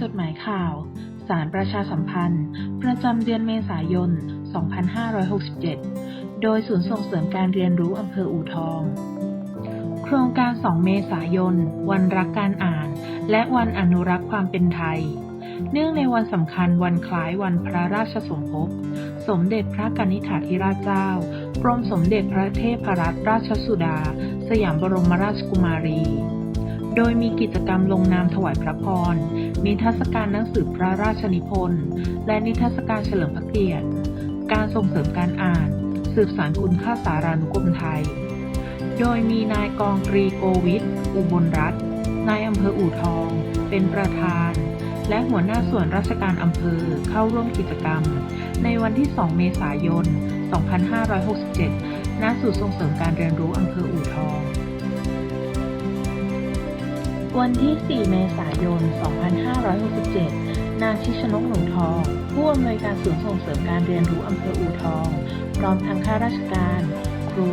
จดหมายข่าว สารประชาสัมพันธ์ ประจำเดือนเมษายน 2567 โดยศูนย์ส่งเสริมการเรียนรู้อำเภออู่ทอง โครงการ 2 เมษายน วันรักการอ่าน และวันอนุรักษ์ความเป็นไทย เนื่องในวันสำคัญวันคล้ายวันพระราชสมภพ สมเด็จพระกนิษฐาธิราชเจ้ากรมสมเด็จพระเทพรัตนราชสุดา สยามบรมราชกุมารี โดยมีกิจกรรมลงนามถวายพระพร นิทรรศการหนังสือพระราชนิพนธ์ และนิทรรศการเฉลิมพระเกียรติ การส่งเสริมการอ่าน สืบสานคุณค่าสารานุกรมไทย โดยมีนายกองตรีโกวิทอุบลรัตน์ นายอำเภออู่ทอง เป็นประธาน และหัวหน้าส่วนราชการอำเภอเข้าร่วมกิจกรรม ในวันที่ 2 เมษายน 2567 ณ ศูนย์ส่งเสริมการเรียนรู้อำเภออู่ทอง วันที่ 4 เมษายน 2567 นางชิชนกหนูทอง ผู้อำนวยการศูนย์ส่งเสริมการเรียนรู้อำเภออู่ทอง พร้อมทั้งข้าราชการ ครู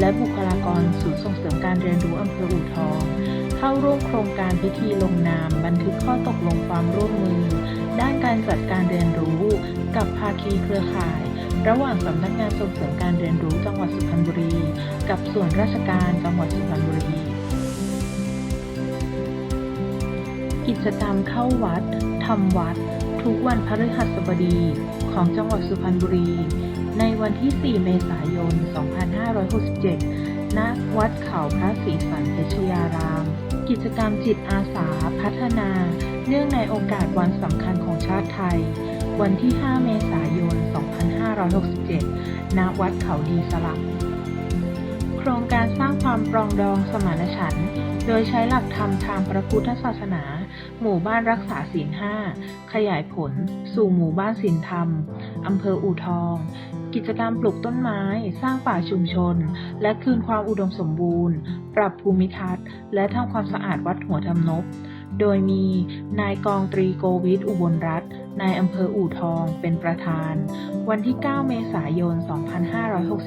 และบุคลากรศูนย์ส่งเสริมการเรียนรู้อำเภออู่ทอง เข้าร่วมโครงการพิธีลงนาม บันทึกข้อตกลงความร่วมมือ ด้านการจัดการเรียนรู้ กับภาคีเครือข่าย ระหว่างสำนักงานส่งเสริมการเรียนรู้จังหวัดสุพรรณบุรี กับส่วนราชการจังหวัดสุพรรณบุรี กิจกรรมเข้าวัดทำวัด ทุกวันพฤหัสบดีของจังหวัดสุพรรณบุรี ในวันที่ 4 เมษายน 2567 ณ วัดเขาพระศรีสันเพชยาราม กิจกรรมจิตอาสาพัฒนา เนื่องในโอกาสวันสำคัญของชาติไทย วันที่ 5 เมษายน 2567 ณ วัดเขาดีสลัก โครงการสร้าง ความปรองดองสมานฉันท์โดยใช้หลักธรรมทางพระพุทธศาสนา หมู่บ้านรักษาศีลห้าขยายผล สู่หมู่บ้านศีลธรรมอำเภออู่ทอง กิจกรรมปลูกต้นไม้ สร้างป่าชุมชน และคืนความอุดมสมบูรณ์ ปรับภูมิทัศน์ และทำความสะอาดวัดหัวทำนบ โดยมีนายกองตรีโกวิทอุบลรัตน์นายอำเภออู่ทองเป็นประธาน วันที่ 9 เมษายน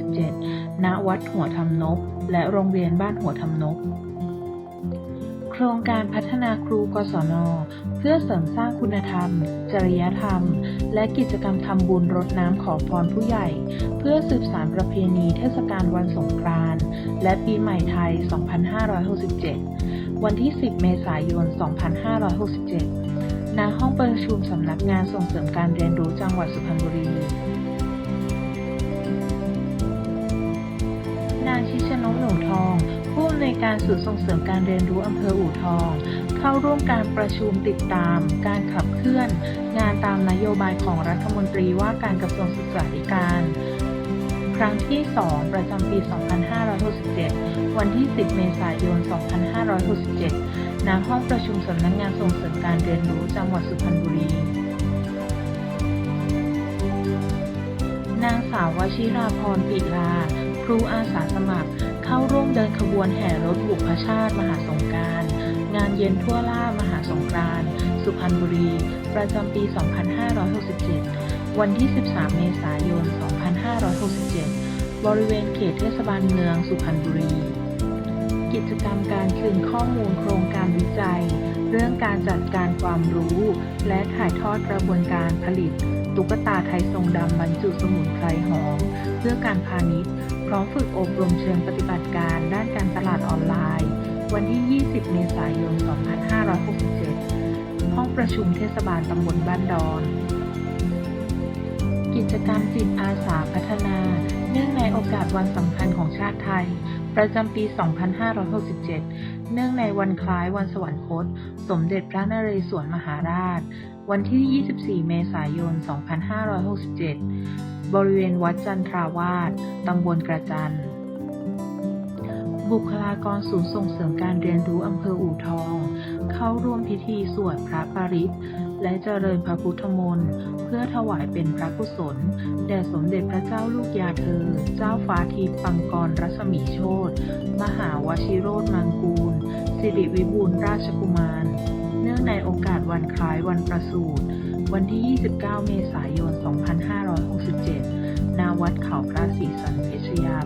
2567 ณ วัดหัวทำนบและโรงเรียนบ้านหัวทำนบโครงการพัฒนาครูกศน เพื่อเสริมสร้างคุณธรรม จริยธรรม และกิจกรรมทำบุญรดน้ำขอพรผู้ใหญ่ เพื่อสืบสานประเพณีเทศกาลวันสงกรานต์และปีใหม่ไทย 2567 วันที่ 10 เมษายน 2567 ณ ห้องประชุมสำนักงานส่งเสริมการเรียนรู้จังหวัดสุพรรณบุรี นางชิชนกหนูทอง ผู้อำนวยการศูนย์ส่งเสริมการเรียนรู้อำเภออู่ทอง เข้าร่วมการประชุมติดตาม การขับเคลื่อน งานตามนโยบายของรัฐมนตรีว่าการกระทรวงศึกษาธิการ ครั้งที่ 2 ประจำปี 2567 วันที่ 10 เมษายน 2567 ณ ห้องประชุมสำนักงานส่งเสริมการเรียนรู้จังหวัดสุพรรณบุรี นางสาววชิราพรปิลา ครูอาสาสมัคร เข้าร่วมเดินขบวนแห่รถบุพชาติมหาสงการ งานเย็นทั่วล่ามหาสงกานต์สุพรรณบุรี ประจำปี 2567 วันที่ 13 เมษายน2567 บริเวณเขตเทศบาลเมืองสุพรรณบุรี กิจกรรมการคืนข้อมูลโครงการวิจัย เรื่องการจัดการความรู้ และถ่ายทอดกระบวนการผลิต ตุ๊กตาไทยทรงดำบรรจุสมุนไพรหอม เพื่อการพาณิชย์ พร้อมฝึกอบรมเชิงปฏิบัติการด้านการตลาดออนไลน์ วันที่ 20 เมษายน 2567 ห้องประชุมเทศบาลตำบลบ้านดอน กิจกรรมจิตอาสาพัฒนา เนื่องในโอกาสวันสำคัญของชาติไทย ประจำปี 2567 เนื่องในวันคล้ายวันสวรรคต สมเด็จพระนเรศวรมหาราช วันที่ 24 เมษายน 2567 บริเวณวัดจันทราวาสตำบลกระจัน บุคลากรศูนย์ส่งเสริมการเรียนรู้อำเภออู่ทอง เข้าร่วมพิธีสวดพระปริตร และเจริญพระพุทธมนต์เพื่อถวายเป็นพระกุศล แด่สมเด็จพระเจ้าลูกยาเธอ เจ้าฟ้าทิพย์ปังกรรัศมีโชตมหาวชิโรธมังกูล สิริวิบูลราชกุมาร เนื่องในโอกาสวันคล้ายวันประสูติวันที่ 29 เมษายน 2567 ณ วัดเขาพระศรีสันเพชยา